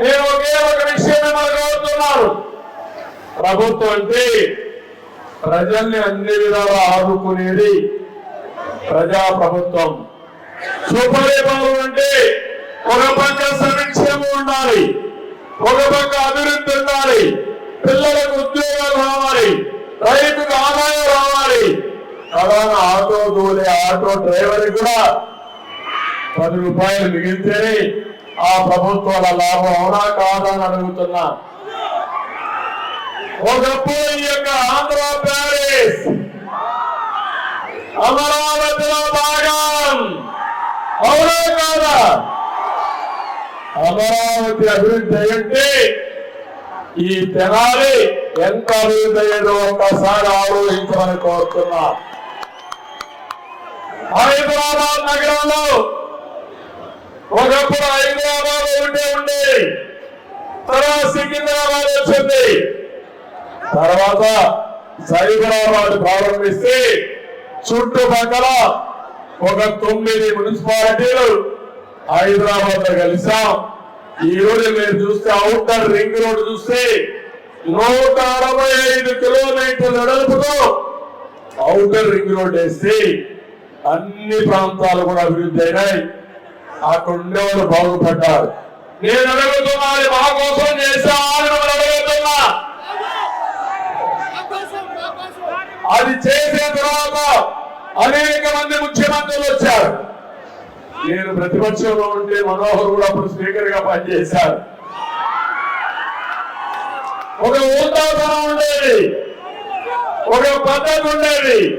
నేను ఒకే ఒక విషయం మిమ్మల్ని కోరుతున్నాను ప్రభుత్వం అంటే ప్రజల్ని అన్ని విధాలు ఆదుకునేది ప్రజా ప్రభుత్వం సుపరిపాలన అంటే ఒక పక్క సంక్షేమం ఉండాలి ఒక పక్క అభివృద్ధి ఉండాలి పిల్లలకు ఉద్యోగాలు రావాలి రైతుకు ఆదాయం రావాలి. ప్రధాన ఆటో దూలే ఆటో డ్రైవర్ కూడా పది రూపాయలు మిగిలితేనే ఆ ప్రభుత్వాల లాభం అవునా కాదని అడుగుతున్నా. ఒకప్పుడు ఈ యొక్క ఆంధ్ర ప్యారిస్ అమరావతిలో భాగం. అవునా కాదా? అమరావతి అభివృద్ధి అయ్యంటే ఈ తెనాలి ఎంత అభివృద్ధి అయ్యేదో ఒక్కసారి ఆలోచించమని కోరుతున్నా. హైదరాబాద్ నగరంలో ఒకప్పుడు హైదరాబాద్ ఒకటే ఉండేది తర్వాత సికింద్రాబాద్ వచ్చింది. తర్వాత సైబరాబాద్ ప్రారంభిస్తే చుట్టుపక్కల ఒక తొమ్మిది మున్సిపాలిటీలు హైదరాబాద్లో కలిసాం ఈ రోజు మీరు చూస్తే అవుటర్ రింగ్ రోడ్ చూస్తే నూట అరవై ఐదు కిలోమీటర్ల నడుపుతో అవుటర్ రింగ్ రోడ్ వేస్తే అన్ని ప్రాంతాలు కూడా అభివృద్ధి అయినాయి. అక్కడ ఉండేవాళ్ళు బాగుపడ్డారు? నేను అడుగుతున్నా మా కోసం చేశామని అడుగుతున్నా. అది చేసిన తర్వాత అనేక మంది ముఖ్యమంత్రులు వచ్చారు. నేను ప్రతిపక్షంలో ఉంటే మనోహర్ కూడా అప్పుడు స్పీకర్గా పనిచేశారు. ఒక ఊతాతనం ఉండేది. ఒక పద్ధతి ఉండేది.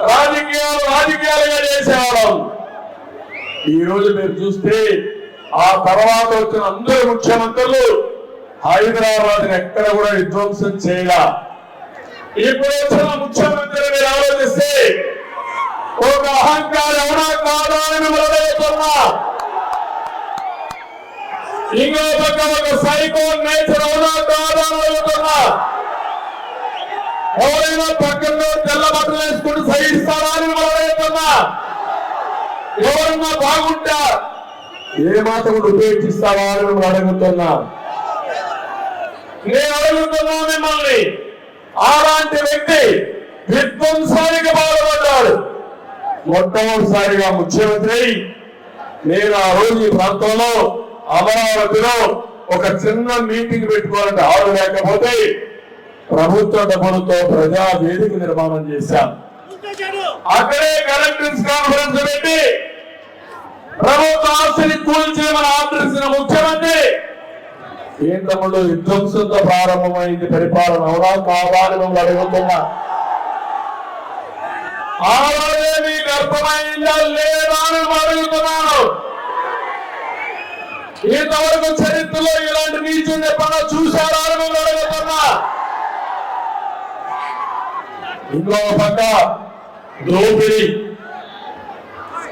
రాజకీయాలు రాజకీయాలుగా చేసేవాళ్ళం. ఈ రోజు మీరు చూస్తే ఆ తర్వాత వచ్చిన అందరు ముఖ్యమంత్రులు హైదరాబాద్ ఎక్కడ కూడా విధ్వంసం చేయలా. ఇప్పుడు వచ్చిన ముఖ్యమంత్రి మీరు ఆలోచిస్తే ఒక అహంకారం ఎవరా కాదా అని మిమ్మల్ని ఇంకో పక్క ఒక సైకో నేచర్ అవునా కాదా అని అడుగుతున్నా ఎవరైనా పక్కన తెల్ల బట్టలు వేసుకుంటూ సహిస్తారా ఎవరన్నా బాగుంటా ఏ మాట కూడా ఉపేక్షిస్తావా అని మిమ్మల్ని అడుగుతున్నా. నేను అడుగుతున్నా మిమ్మల్ని. అలాంటి వ్యక్తి విధ్వంసానికి పాల్పడ్డాడు మొట్టమొదటిసారిగా ముఖ్యమంత్రి నేను ఆ రోజు ఈ ప్రాంతంలో అమరావతిలో ఒక చిన్న మీటింగ్ పెట్టుకోవాలంటే ఆరు లేకపోతే ప్రభుత్వ డబ్బులతో ప్రజా వేదిక నిర్మాణం చేశాను. అక్కడే కలెక్టర్స్ కాన్ఫరెన్స్ పెట్టి ప్రభుత్వ ఆస్తిని కూల్చేయమని ఆదర్శించిన ముఖ్యమంత్రి. కేంద్రంలో విధ్వంసంతో ప్రారంభమైంది పరిపాలన అవునా అని మిమ్మల్ని అడుగుతున్నా. లేదా అని మిమ్మల్ని అడుగుతున్నాను. ఇంతవరకు చరిత్రలో ఇలాంటి నీచుని ఎప్పుడన్నా చూశారా అని మిమ్మల్ని అడుగుతున్నా. ఇంకో పక్క దోపిడి.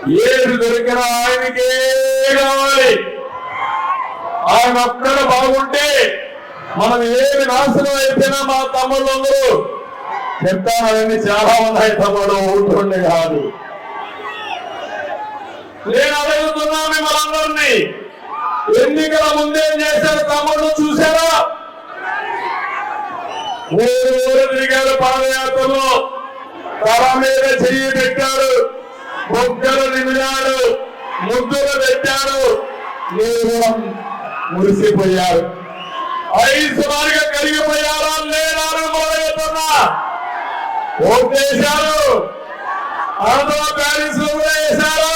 ఏది దొరికిన ఆయనకే కావాలి. ఆయన ఒక్కడ బాగుంటే మనం ఏది నాశనం అయిపోయినా మా తమ్ముళ్ళందరూ చెప్తానని చాలా ఉన్నాయి తమ్ముడు ఉంటుండే కాదు. నేను అడుగుతున్నా మిమ్మల్ని ఎన్నికల ముందేం చేశారు తమ్ముళ్ళు చూసారా ఊరు ఊరు తిరిగాడు పాదయాత్రలో. తల మీద చెయ్యి పెట్టారు. బొగ్గలు నిమిడారు ముద్దులు పెట్టారు. మీరు మురిసిపోయారు. ఐదు వారిగా కలిగిపోయారా లేదా అని మొదలెడుతున్నా ఓటేశారు ఆంధ్ర ప్యారిస్లో కూడా వేశారు.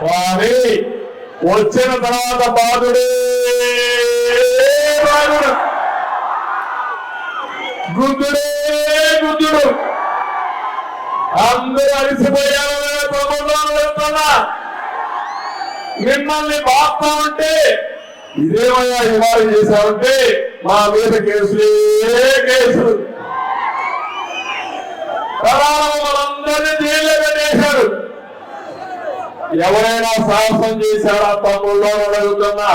కానీ వచ్చిన తర్వాత బాధుడే బాధుడు గుద్దుడే అందరూ అలసిపోయారు. ప్రభుత్వాలు చెప్తున్నా మిమ్మల్ని బాగుతా ఉంటే ఇదేమయ్యా ఇవాళ చేశామంటే మా మీద కేసులే కేసులు ప్రధానం మనందరినీ జైల్లో పెట్టేశారు. ఎవరైనా సాహసం చేశారా? తమ్ముళ్ళు అడుగుతున్నా